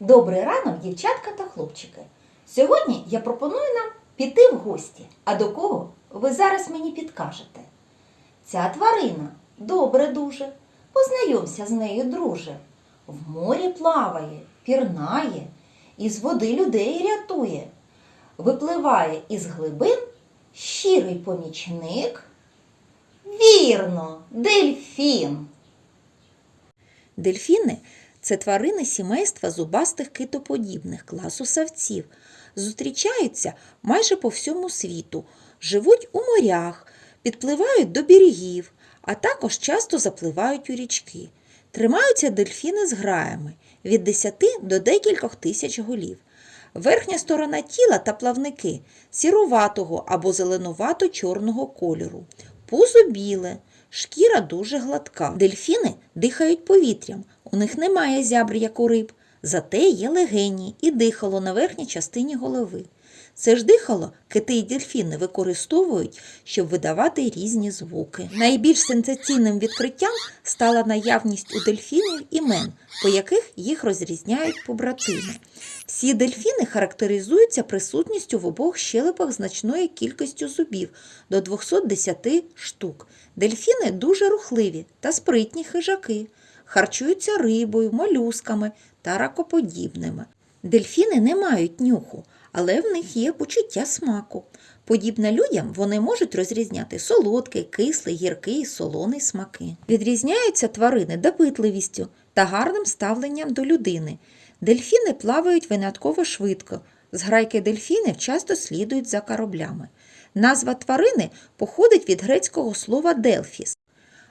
Добрий ранок, дівчатка та хлопчики. Сьогодні я пропоную нам піти в гості. А до кого ви зараз мені підкажете? Ця тварина добре дуже. Познайомся з нею, друже. В морі плаває, пірнає, із води людей рятує. Випливає із глибин щирий помічник. Вірно, дельфін. Дельфіни це тварини сімейства зубастих китоподібних класу савців. Зустрічаються майже по всьому світу, живуть у морях, підпливають до берегів, а також часто запливають у річки. Тримаються дельфіни з граями від 10 до декількох тисяч голів. Верхня сторона тіла та плавники сіруватого або зеленувато-чорного кольору. Пузо біле, шкіра дуже гладка. Дельфіни дихають повітрям, у них немає зябр, як у риб, зате є легені і дихало на верхній частині голови. Це ж дихало кити й дельфіни використовують, щоб видавати різні звуки. Найбільш сенсаційним відкриттям стала наявність у дельфінів імен, по яких їх розрізняють побратими. Всі дельфіни характеризуються присутністю в обох щелепах значною кількістю зубів до 210 штук. Дельфіни дуже рухливі та спритні хижаки, харчуються рибою, молюсками та ракоподібними. Дельфіни не мають нюху, але в них є почуття смаку. Подібно людям, вони можуть розрізняти солодкий, кислий, гіркий, солоний смаки. Відрізняються тварини допитливістю та гарним ставленням до людини. Дельфіни плавають винятково швидко. Зграйки дельфінів часто слідують за кораблями. Назва тварини походить від грецького слова делфіс.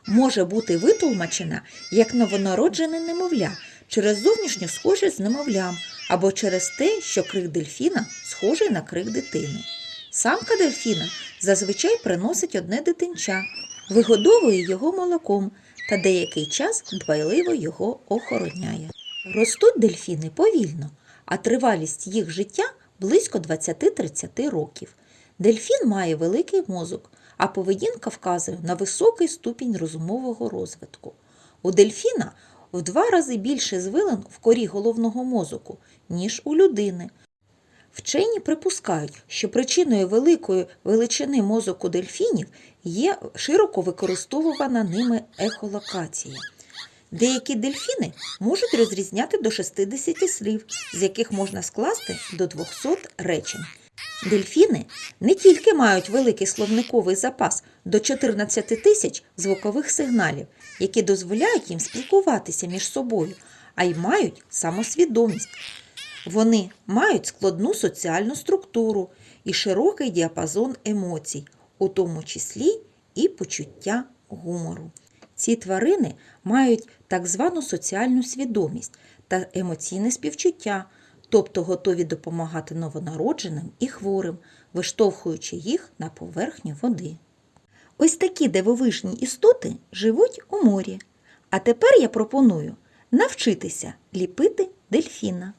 Може бути витолмачена як новонароджене немовля через зовнішню схожість з немовлям або через те, що крик дельфіна схожий на крик дитини. Самка дельфіна зазвичай приносить одне дитинча, вигодовує його молоком та деякий час дбайливо його охороняє. Ростуть дельфіни повільно, а тривалість їх життя близько 20-30 років. Дельфін має великий мозок, а поведінка вказує на високий ступінь розумового розвитку. У дельфіна в два рази більше звилин в корі головного мозоку, ніж у людини. Вчені припускають, що причиною великої величини мозоку дельфінів є широко використовувана ними ехолокація. Деякі дельфіни можуть розрізняти до 60 слів, з яких можна скласти до 200 речень. Дельфіни не тільки мають великий словниковий запас до 14 тисяч звукових сигналів, які дозволяють їм спілкуватися між собою, а й мають самосвідомість. Вони мають складну соціальну структуру і широкий діапазон емоцій, у тому числі і почуття гумору. Ці тварини мають так звану соціальну свідомість та емоційне співчуття, тобто готові допомагати новонародженим і хворим, виштовхуючи їх на поверхню води. Ось такі дивовижні істоти живуть у морі. А тепер я пропоную навчитися ліпити дельфіна.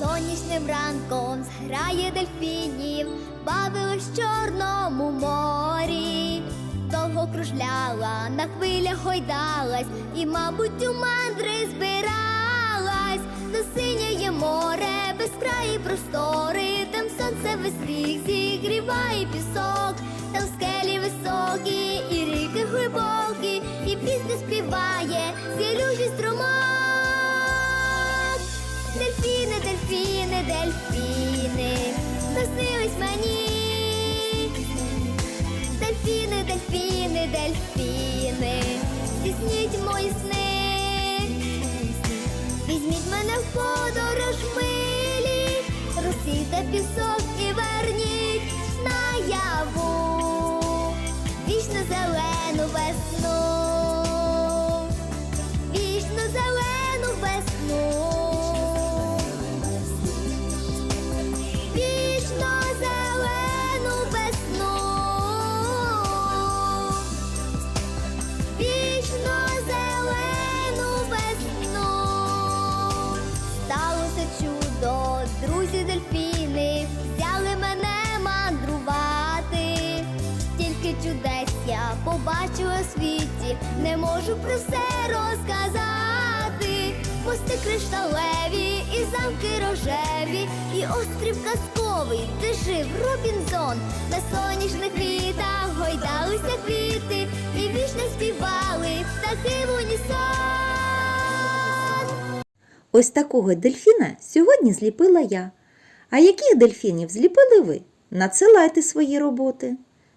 Сонячним ранком зграє дельфінів, бавилась в Чорному морі. Довго кружляла, на хвилях гойдалась, і, мабуть, у мандри збиралась. Безкраї простори, там сонце весь зігріває пісок, там скелі високі, і ріки глибокі, і пісня співає цілющий струмок. Дельфіни, дельфіни, дельфіни, наснились мені. Дельфіни, дельфіни, дельфіни, здійсніть мої сни. Візьміть мене в подорож милі, розсійте пісок і верніть наяву. Вічно зелену весну. Вічно зелену весну. Побачила в світі, не можу про все розказати. мости кришталеві, і замки рожеві, і острів казковий, де жив Робінзон. На сонячних квітах гойдалися квіти, і вічно співали птахи в унісон. Ось такого дельфіна сьогодні зліпила я. А яких дельфінів зліпили ви? Надсилайте свої роботи.